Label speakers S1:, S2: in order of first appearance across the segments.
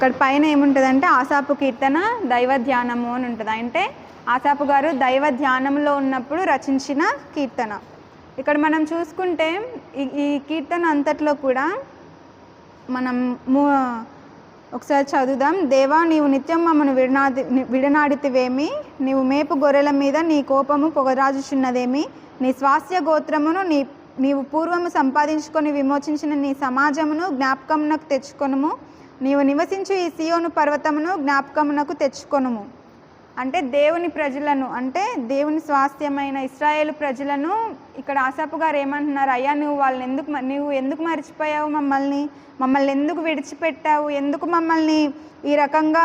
S1: అక్కడ పైన ఏముంటుందంటే ఆసాపు కీర్తన దైవ ధ్యానము అని ఉంటుంది. అంటే ఆసాపు గారు దైవ ధ్యానంలో ఉన్నప్పుడు రచించిన కీర్తన. ఇక్కడ మనం చూసుకుంటే ఈ ఈ కీర్తన అంతట్లో కూడా మనం మూ ఒకసారి చదువుదాం. దేవా నీవు నిత్యం మమ్మను విడనాడి విడనాడితివేమి? నీవు మేపు గొర్రెల మీద నీ కోపము పొగరాజుచున్నదేమి? నీ స్వాస్థ్య గోత్రమును నీ నీవు పూర్వము సంపాదించుకొని విమోచించిన నీ సమాజమును జ్ఞాపకమునకు తెచ్చుకొనుము. నీవు నివసించు ఈ సియోను పర్వతమును జ్ఞాపకమునకు తెచ్చుకొనుము. అంటే దేవుని ప్రజలను అంటే దేవుని స్వాస్థ్యమైన ఇస్రాయేల్ ప్రజలను ఇక్కడ ఆశాపు గారు ఏమంటున్నారు అయ్యా నువ్వు వాళ్ళని ఎందుకు మ- నువ్వు ఎందుకు మర్చిపోయావు మమ్మల్ని? మమ్మల్ని ఎందుకు విడిచిపెట్టావు? ఎందుకు మమ్మల్ని ఈ రకంగా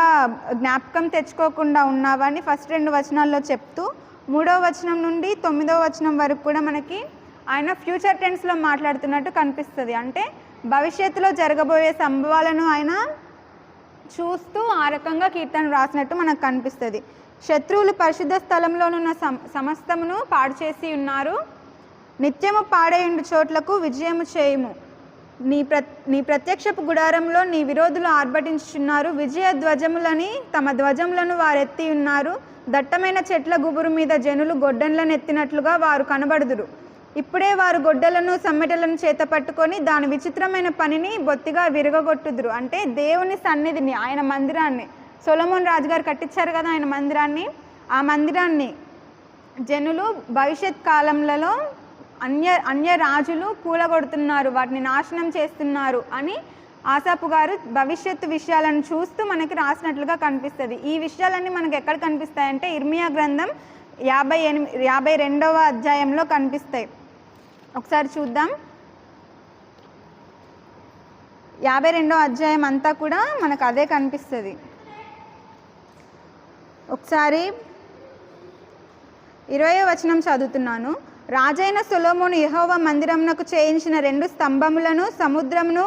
S1: జ్ఞాపకం తెచ్చుకోకుండా ఉన్నావని ఫస్ట్ రెండు వచనాల్లో చెప్తూ మూడో వచనం నుండి తొమ్మిదో వచనం వరకు కూడా మనకి ఆయన ఫ్యూచర్ టెన్స్లో మాట్లాడుతున్నట్టు కనిపిస్తుంది. అంటే భవిష్యత్తులో జరగబోయే సంభవాలను ఆయన చూస్తూ ఆ రకంగా కీర్తన రాసినట్టు మనకు కనిపిస్తుంది. శత్రువులు పరిశుద్ధ స్థలంలోనున్న సమ సమస్తమును పాడు చేసి ఉన్నారు. నిత్యము పాడేయుండు చోట్లకు విజయము చేయము. నీ ప్ర నీ ప్రత్యక్షపు గుడారంలో నీ విరోధులు ఆర్భటించుచున్నారు. విజయ ధ్వజములని తమ ధ్వజములను వారెత్తి ఉన్నారు. దట్టమైన చెట్ల గుబురు మీద జనులు గొడ్డన్లను ఎత్తినట్లుగా వారు కనబడుదురు. ఇప్పుడే వారు గొడ్డలను సమ్మెటలను చేత పట్టుకొని దాని విచిత్రమైన పనిని బొత్తిగా విరగగొట్టుదురు. అంటే దేవుని సన్నిధిని ఆయన మందిరాన్ని. సొలమోన్ రాజు గారు కట్టించారు కదా ఆయన మందిరాన్ని. ఆ మందిరాన్ని జనులు భవిష్యత్ కాలంలో అన్య అన్య రాజులు కూలగొడుతున్నారు వాటిని నాశనం చేస్తున్నారు అని ఆసాపు గారు భవిష్యత్తు విషయాలను చూస్తూ మనకి రాసినట్లుగా కనిపిస్తుంది. ఈ విషయాలన్నీ మనకు ఎక్కడ కనిపిస్తాయంటే ఇర్మియా గ్రంథం యాభై ఎనిమిది యాభై రెండవ అధ్యాయంలో కనిపిస్తాయి. ఒకసారి చూద్దాం. యాభై రెండవ అధ్యాయం అంతా కూడా మనకు అదే కనిపిస్తుంది. ఒకసారి ఇరవై వచనం చదువుతున్నాను. రాజైన సొలోమోను యహోవ మందిరమునకు చేయించిన రెండు స్తంభములను సముద్రమును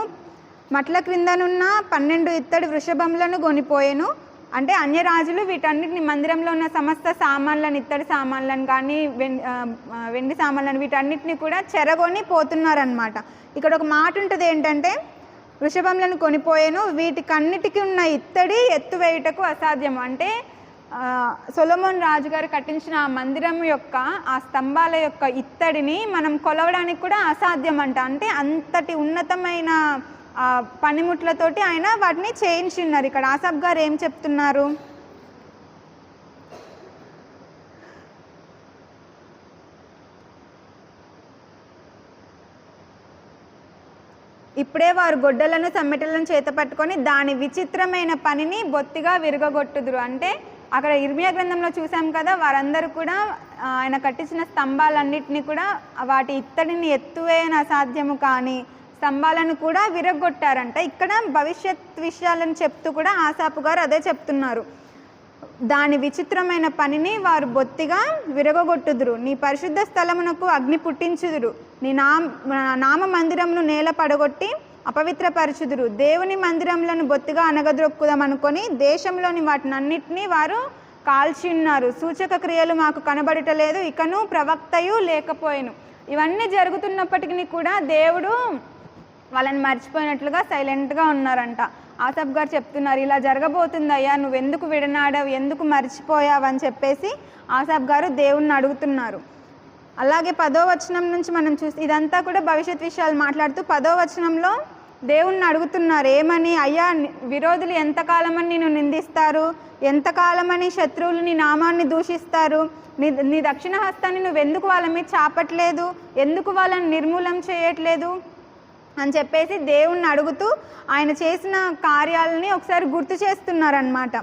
S1: మట్ల క్రిందనున్న పన్నెండు ఇత్తడి వృషభములను కొనిపోయెను. అంటే అన్యరాజులు వీటన్నిటిని మందిరంలో ఉన్న సమస్త సామాన్లను ఇత్తడి సామాన్లను కానీ వెండి సామాన్లను వీటన్నిటిని కూడా చెరగొని పోతున్నారనమాట ఇక్కడ ఒక మాట ఉంటుంది ఏంటంటే వృషభంలను కొనిపోయాను వీటికన్నిటికీ ఉన్న ఇత్తడి ఎత్తువేయుటకు అసాధ్యం అంటే సొలమోన్ రాజుగారు రాజు గారు కట్టించిన ఆ మందిరం యొక్క ఆ స్తంభాల యొక్క ఇత్తడిని మనం కొలవడానికి కూడా అసాధ్యం అంట అంటే అంతటి ఉన్నతమైన పనిముట్లతోటి ఆయన వాటిని చేయించున్నారు ఇక్కడ ఆసాబ్ గారు ఏం చెప్తున్నారు? ఇప్పుడే వారు గొడ్డలను సమ్మెటలను చేత పట్టుకొని దాని విచిత్రమైన పనిని బొత్తిగా విరగగొట్టుదురు. అంటే అక్కడ ఇర్మియా గ్రంథంలో చూసాం కదా వారందరూ కూడా ఆయన కట్టించిన స్తంభాలన్నింటినీ కూడా వాటి ఇత్తడిని ఎత్తువేయన అసాధ్యము కానీ స్తంభాలను కూడా విరగొట్టారంట ఇక్కడ భవిష్యత్ విషయాలను చెప్తూ కూడా ఆశాపు గారు అదే చెప్తున్నారు. దాని విచిత్రమైన పనిని వారు బొత్తిగా విరగొట్టుదురు నీ పరిశుద్ధ స్థలమునకు అగ్ని పుట్టించుదురు. నీ నామ నామ మందిరమును నేల పడగొట్టి అపవిత్రపరచుదురు. దేవుని మందిరములను బొత్తిగా అనగద్రొక్కుదాం అనుకొని దేశంలోని వాటినన్నిటినీ వారు కాల్చి ఉన్నారు. సూచక క్రియలు మాకు కనబడటలేదు ఇకను ప్రవక్తయు లేకపోయాను. ఇవన్నీ జరుగుతున్నప్పటికీ కూడా దేవుడు వాళ్ళని మర్చిపోయినట్లుగా సైలెంట్గా ఉన్నారంట. ఆసఫ్ గారు చెప్తున్నారు ఇలా జరగబోతుంది అయ్యా నువ్వు ఎందుకు విడనాడావు ఎందుకు మర్చిపోయావు? అని చెప్పేసి ఆసాబ్ గారు దేవుణ్ణి అడుగుతున్నారు. అలాగే పదో వచనం నుంచి మనం చూసి ఇదంతా కూడా భవిష్యత్ విషయాలు మాట్లాడుతూ పదో వచనంలో దేవుణ్ణి అడుగుతున్నారు ఏమని? అయ్యా విరోధులు ఎంతకాలమని నిన్ను నిందిస్తారు? ఎంతకాలమని శత్రువులు నీ నామాన్ని దూషిస్తారు? నీ నీ దక్షిణ హస్తాన్ని నువ్వు ఎందుకు వాళ్ళ మీద చాపట్లేదు? ఎందుకు వాళ్ళని నిర్మూలం చేయట్లేదు? అని చెప్పేసి దేవుణ్ణి అడుగుతూ ఆయన చేసిన కార్యాలని ఒకసారి గుర్తు చేస్తున్నారనమాట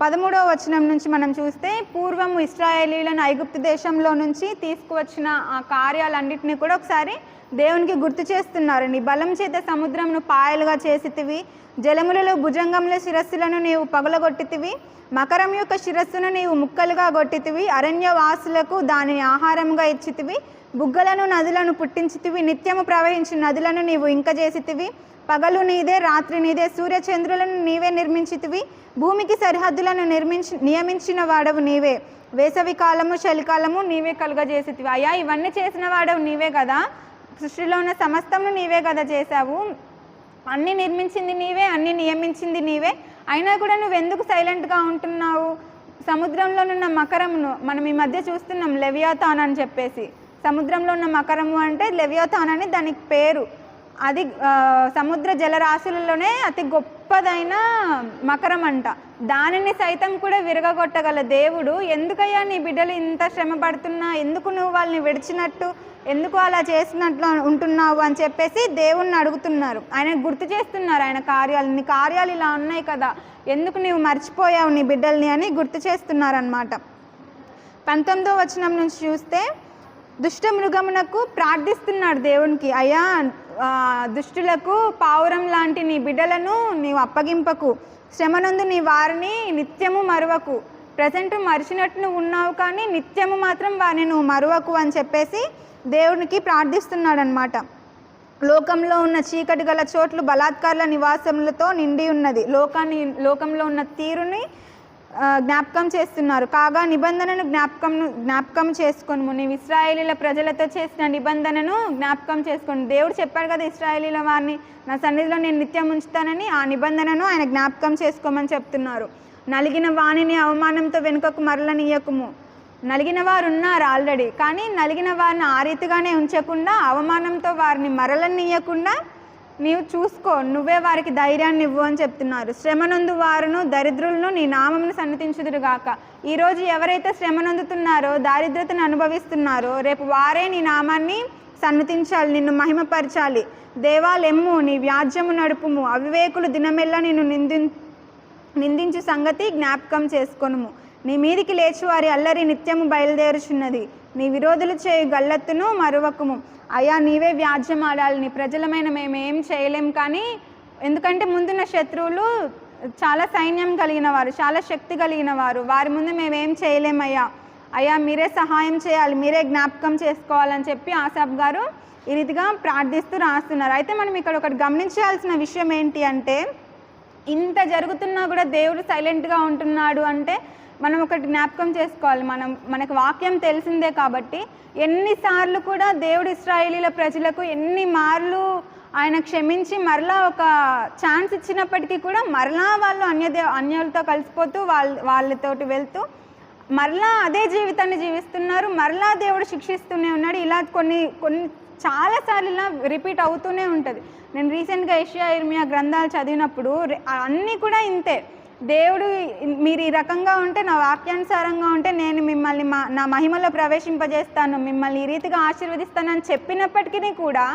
S1: పదమూడవ వచనం నుంచి మనం చూస్తే పూర్వము ఇస్రాయేలీలను ఐగుప్తు దేశంలో నుంచి తీసుకువచ్చిన ఆ కార్యాలన్నింటినీ కూడా ఒకసారి దేవునికి గుర్తు చేస్తున్నారండి. బలం చేత సముద్రమును పాయలుగా చేసితివి జలములలో భుజంగంలో శిరస్సులను నీవు పగలగొట్టితివి మకరం యొక్క శిరస్సును నీవు ముక్కలుగా కొట్టితివి అరణ్యవాసులకు దాని ఆహారంగా ఇచ్చితివి బుగ్గలను నదులను పుట్టించితివి నిత్యము ప్రవహించిన నదులను నీవు ఇంకజేసితివి పగలు నీదే రాత్రి నీదే సూర్యచంద్రులను నీవే నిర్మించితివి. భూమికి సరిహద్దులను నిర్మించి నియమించిన వాడవు నీవే. వేసవి కాలము చలికాలము నీవే కలుగజేసితివి. అయ్యా ఇవన్నీ చేసిన వాడవు నీవే కదా సృష్టిలో ఉన్న సమస్తము నీవే కదా చేశావు. అన్నీ నిర్మించింది నీవే అన్నీ నియమించింది నీవే. అయినా కూడా నువ్వు ఎందుకు సైలెంట్గా ఉంటున్నావు? సముద్రంలోనున్న మకరమును మనం ఈ మధ్య చూస్తున్నాం లెవియాతాన్ అని చెప్పేసి. సముద్రంలో ఉన్న మకరము అంటే లెవియోథాన్ అని దానికి పేరు. అది సముద్ర జలరాశులలోనే అతి గొప్పదైన మకరం అంట దానిని సైతం కూడా విరగగొట్టగల దేవుడు ఎందుకయ్యా నీ బిడ్డలు ఇంత శ్రమ పడుతున్నా? ఎందుకు నువ్వు వాళ్ళని విడిచినట్టు? ఎందుకు అలా చేసినట్లు ఉంటున్నావు? అని చెప్పేసి దేవుణ్ణి అడుగుతున్నారు. ఆయన గుర్తు చేస్తున్నారు ఆయన కార్యాలు. నీ కార్యాలు ఇలా ఉన్నాయి కదా. ఎందుకు నీవు మర్చిపోయావు నీ బిడ్డల్ని? అని గుర్తు చేస్తున్నారనమాట పంతొమ్మిదో వచనం నుంచి చూస్తే దుష్ట మృగమునకు ప్రార్థిస్తున్నాడు దేవునికి అయ్యా దుష్టులకు పావురం లాంటి నీ బిడ్డలను నీవు అప్పగింపకు. శ్రమనందు నీ వారిని నిత్యము మరువకు. ప్రజెంట్ మరిచినట్టు నువ్వు ఉన్నావు కానీ నిత్యము మాత్రం వారిని నువ్వు మరువకు అని చెప్పేసి దేవునికి ప్రార్థిస్తున్నాడు అనమాట లోకంలో ఉన్న చీకటి గల చోట్లు బలాత్కారుల నివాసములతో నిండి ఉన్నది. లోకాన్ని లోకంలో ఉన్న తీరుని జ్ఞాపకం చేస్తున్నారు. కాగా నిబంధనను జ్ఞాపకం జ్ఞాపకం చేసుకొను నీవు ఇస్రాయేలీల ప్రజలతో చేసిన నిబంధనను జ్ఞాపకం చేసుకొని. దేవుడు చెప్పాడు కదా ఇస్రాయేలీల వారిని నా సన్నిధిలో నేను నిత్యం ఉంచుతానని ఆ నిబంధనను ఆయన జ్ఞాపకం చేసుకోమని చెప్తున్నారు. నలిగిన వాణిని అవమానంతో వెనుకకు మరలనీయకుము. నలిగిన వారు ఉన్నారు ఆల్రెడీ కానీ నలిగిన వారిని ఆ రీతిగానే ఉంచకుండా అవమానంతో వారిని మరలనీయకుండా నీవు చూసుకో నువ్వే వారికి ధైర్యాన్ని ఇవ్వు అని చెప్తున్నారు. శ్రమనందు వారును దరిద్రులను నీ నామమును సన్నతించుదురుగాక. ఈరోజు ఎవరైతే శ్రమనందుతున్నారో దారిద్రతను అనుభవిస్తున్నారో రేపు వారే నీ నామాన్ని సన్నతించాలి నిన్ను మహిమపరచాలి. దేవాలెమ్ము నీ వ్యాజ్యము నడుపుము. అవివేకులు దినమెల్లా నిన్ను నింది నిందించు సంగతి జ్ఞాపకం చేసుకొనుము. నీ మీదికి లేచి వారి అల్లరి నిత్యము బయలుదేరుచున్నది. నీ విరోధులు చేయు గల్లత్తును మరువకుము. అయ్యా నీవే వ్యాజ్యం ఆడాలి నీ ప్రజలమైన మేము ఏం చేయలేం కానీ ఎందుకంటే ముందున్న శత్రువులు చాలా సైన్యం కలిగిన వారు చాలా శక్తి కలిగిన వారు. వారి ముందు మేమేం చేయలేమయ్యా అయ్యా. మీరే సహాయం చేయాలి. మీరే జ్ఞాపకం చేసుకోవాలని చెప్పి ఆసాబ్ గారు ఈ రీతిగా ప్రార్థిస్తూ రాస్తున్నారు. అయితే మనం ఇక్కడ ఒకటి గమనించాల్సిన విషయం ఏంటి అంటే ఇంత జరుగుతున్నా కూడా దేవుడు సైలెంట్గా ఉంటున్నాడు అంటే మనం ఒకటి జ్ఞాపకం చేసుకోవాలి. మనం మనకు వాక్యం తెలిసిందే కాబట్టి ఎన్నిసార్లు కూడా దేవుడు ఇస్రాయేలీల ప్రజలకు ఎన్ని మార్లు ఆయన క్షమించి మరలా ఒక ఛాన్స్ ఇచ్చినప్పటికీ కూడా మరలా వాళ్ళు అన్యదే అన్యులతో కలిసిపోతూ వాళ్ళ వాళ్ళతోటి వెళ్తూ మరలా అదే జీవితాన్ని జీవిస్తున్నారు. మరలా దేవుడు శిక్షిస్తూనే ఉన్నాడు. ఇలా కొన్ని కొన్ని చాలాసార్లు ఇలా రిపీట్ అవుతూనే ఉంటుంది. నేను రీసెంట్గా ఏషియా ఇర్మియా గ్రంథాలు చదివినప్పుడు అన్నీ కూడా ఇంతే. దేవుడు మీరు ఈ రకంగా ఉంటే నా వాక్యానుసారంగా ఉంటే నేను మిమ్మల్ని మా నా మహిమలో ప్రవేశింపజేస్తాను మిమ్మల్ని ఈ రీతిగా ఆశీర్వదిస్తానని చెప్పినప్పటికీ కూడా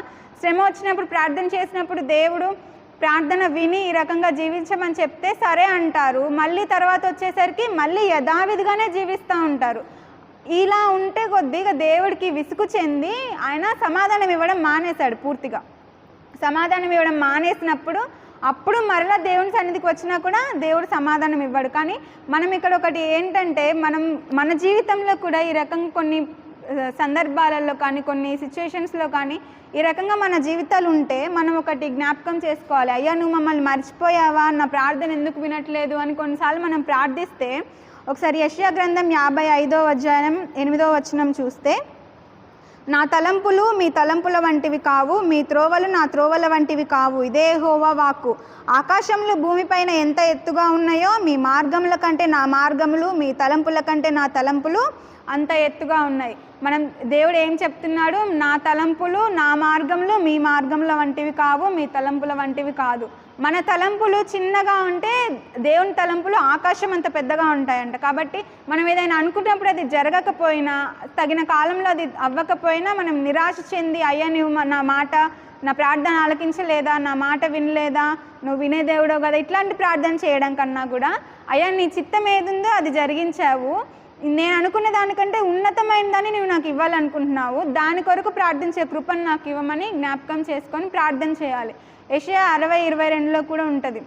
S1: శ్రమ వచ్చినప్పుడు ప్రార్థన చేసినప్పుడు దేవుడు ప్రార్థన విని ఈ రకంగా జీవించమని చెప్తే సరే అంటారు. మళ్ళీ తర్వాత వచ్చేసరికి మళ్ళీ యథావిధిగానే జీవిస్తూ ఉంటారు. ఇలా ఉంటే కొద్దిగా దేవుడికి విసుగు చెంది ఆయన సమాధానం ఇవ్వడం మానేశాడు పూర్తిగా. సమాధానం ఇవ్వడం మానేసినప్పుడు అప్పుడు మరలా దేవుని సన్నిధికి వచ్చినా కూడా దేవుడు సమాధానం ఇవ్వడు. కానీ మనం ఇక్కడ ఒకటి ఏంటంటే మనం మన జీవితంలో కూడా ఈ రకంగా కొన్ని సందర్భాలలో కానీ కొన్ని సిచ్యువేషన్స్లో కానీ ఈ రకంగా మన జీవితాలు ఉంటే మనం ఒకటి జ్ఞాపకం చేసుకోవాలి. అయ్యా నువ్వు మమ్మల్ని మర్చిపోయావా? నా ప్రార్థన ఎందుకు వినట్లేదు? అని కొన్నిసార్లు మనం ప్రార్థిస్తే ఒకసారి యశ్యా గ్రంథం యాభై ఐదో అధ్యాయం ఎనిమిదో వచనం చూస్తే నా తలంపులు మీ తలంపుల వంటివి కావు మీ త్రోవలు నా త్రోవల వంటివి కావు. ఇదే హోవా వాక్కు. ఆకాశంలో భూమిపైన ఎంత ఎత్తుగా ఉన్నాయో మీ మార్గముల కంటే నా మార్గములు మీ తలంపుల కంటే నా తలంపులు అంత ఎత్తుగా ఉన్నాయి. మనం దేవుడు ఏం చెప్తున్నాడు? నా తలంపులు నా మార్గములు మీ మార్గముల వంటివి కావు మీ తలంపుల వంటివి కాదు. మన తలంపులు చిన్నగా ఉంటే దేవుని తలంపులు ఆకాశం అంత పెద్దగా ఉంటాయంట. కాబట్టి మనం ఏదైనా అనుకున్నప్పుడు అది జరగకపోయినా తగిన కాలంలో అది అవ్వకపోయినా మనం నిరాశ చెంది అయ్యా నువ్వు మా- నా మాట నా ప్రార్థన ఆలకించలేదా? నా మాట వినలేదా? నువ్వు వినే దేవుడో కదా? ఇట్లాంటి ప్రార్థన చేయడం కన్నా కూడా అయ్యా నీ చిత్తం ఏదుందో అది జరిగించావు. నేను అనుకున్న దానికంటే ఉన్నతమైన దాన్ని నువ్వు నాకు ఇవ్వాలనుకుంటున్నావు. దాని కొరకు ప్రార్థించే కృపను నాకు ఇవ్వమని జ్ఞాపకం చేసుకొని ప్రార్థన చేయాలి. యషయా అరవై ఇరవై రెండులో కూడా ఉంటుంది.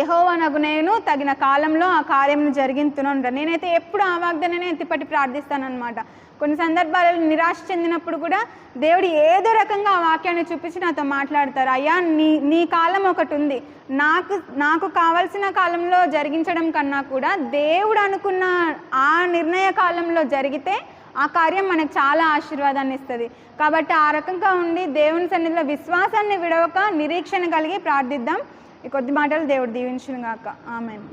S1: యహోవనగు నేను తగిన కాలంలో ఆ కార్యం జరిగింతున నేనైతే ఎప్పుడు ఆ వాగ్దాననే ఎత్తిపట్టి ప్రార్థిస్తానమాట కొన్ని సందర్భాలలో నిరాశ చెందినప్పుడు కూడా దేవుడు ఏదో రకంగా ఆ వాక్యాన్ని చూపించి నాతో మాట్లాడతారు. అయ్యా నీ నీ కాలం ఒకటి ఉంది నాకు నాకు కావలసిన కాలంలో జరిగించడం కన్నా కూడా దేవుడు అనుకున్న ఆ నిర్ణయ కాలంలో జరిగితే ఆ కార్యం మనకు చాలా ఆశీర్వాదాన్ని ఇస్తుంది. కాబట్టి ఆ రకంగా ఉండి దేవుని సన్నిధిలో విశ్వాసాన్ని విడవక నిరీక్షణ కలిగి ప్రార్థిద్దాం. ఈ కొద్ది మాటలు దేవుడు దీవించును గాక ఆమెన్.